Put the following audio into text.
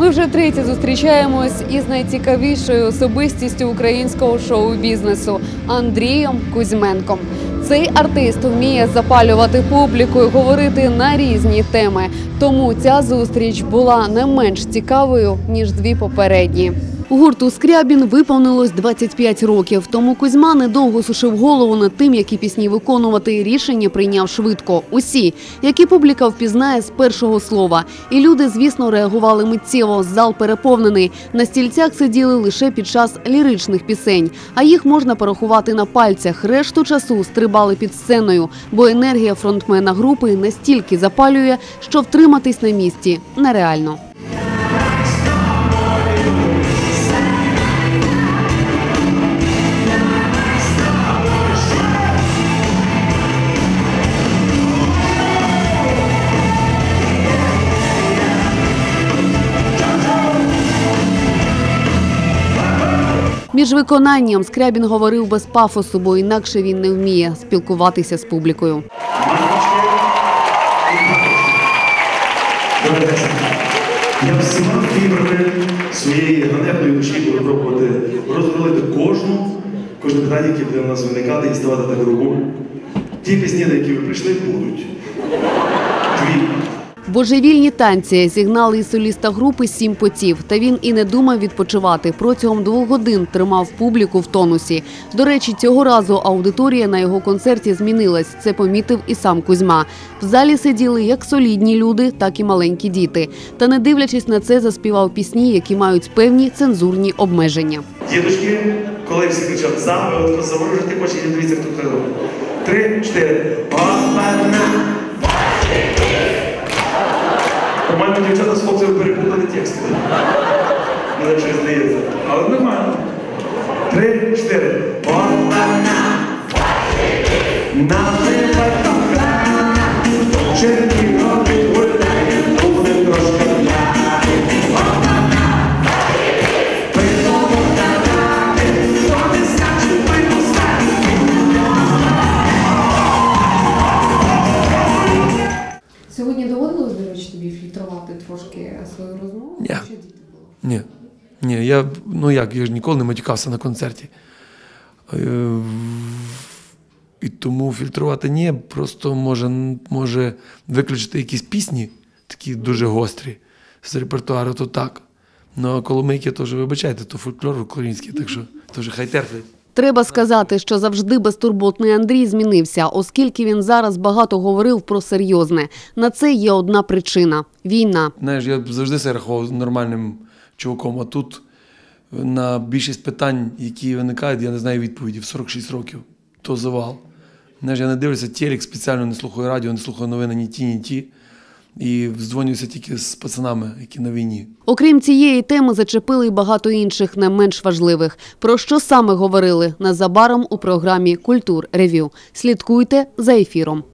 Ми вже третє зустрічаємось із найцікавішою особистістю українського шоу-бізнесу Андрієм Кузьменком. Цей артист вміє запалювати публіку і говорити на різні теми. Тому ця зустріч була не менш цікавою ніж дві попередні. Гурту Скрябін виповнилось 25 років. Тому Кузьма недовго сушив голову над тим, які пісні виконувати. Рішення прийняв швидко. Усі, які публіка впізнає з першого слова. І люди, звісно, реагували миттєво. Зал переповнений. На стільцях сиділи лише під час ліричних пісень, а їх можна порахувати на пальцях. Решту часу стрибали під сценою, бо енергія фронтмена групи настільки запалює, що втриматись на місці нереально. Між виконанням Скрябін говорив без пафосу, бо інакше він не вміє спілкуватися з публікою. Я всіма фібрами своєї ганебної душі буду пробувати розрулити кожну, кожне питання, яке буде у нас виникати і ставати так грубо. Ті пісні, на які ви прийшли, будуть. Дві. Божевільні танці зігнали із соліста групи сім потів. Та він і не думав відпочивати. Протягом двох годин тримав публіку в тонусі. До речі, цього разу аудиторія на його концерті змінилась. Це помітив і сам Кузьма. В залі сиділи як солідні люди, так і маленькі діти. Та не дивлячись на це, заспівав пісні, які мають певні цензурні обмеження. Дідушки, коли всі кричать за, ви от дивіться, хто. Три, чотири. Мені здається. Але нормально. Три, чотири. Опана. Називай кохана. Черні роки гуляє, буде трошки п'яний. Сьогодні доводилось, до речі, тобі фільтрувати трошки свою розмову? Ні. Ні. Ні, я, ну як, я ж ніколи не матюкався на концерті. Е, І тому фільтрувати ні, просто може, може виключити якісь пісні, такі дуже гострі з репертуару, то так. Ну а коломийки теж, вибачайте, то фольклор український, так що теж хай терплять. Треба сказати, що завжди безтурботний Андрій змінився, оскільки він зараз багато говорив про серйозне. На це є одна причина війна. Знаєш, я завжди себе рахував нормальним чуваком, а тут на більшість питань, які виникають, я не знаю відповіді в 46 років. То завал. Знаєш, я не дивлюся телек, спеціально не слухаю радіо, не слухаю новини ні ті, ні ті. І здзвонююся тільки з пацанами, які на війні. Окрім цієї теми, зачепили й багато інших, не менш важливих. Про що саме говорили незабаром у програмі Культур Ревю. Слідкуйте за ефіром.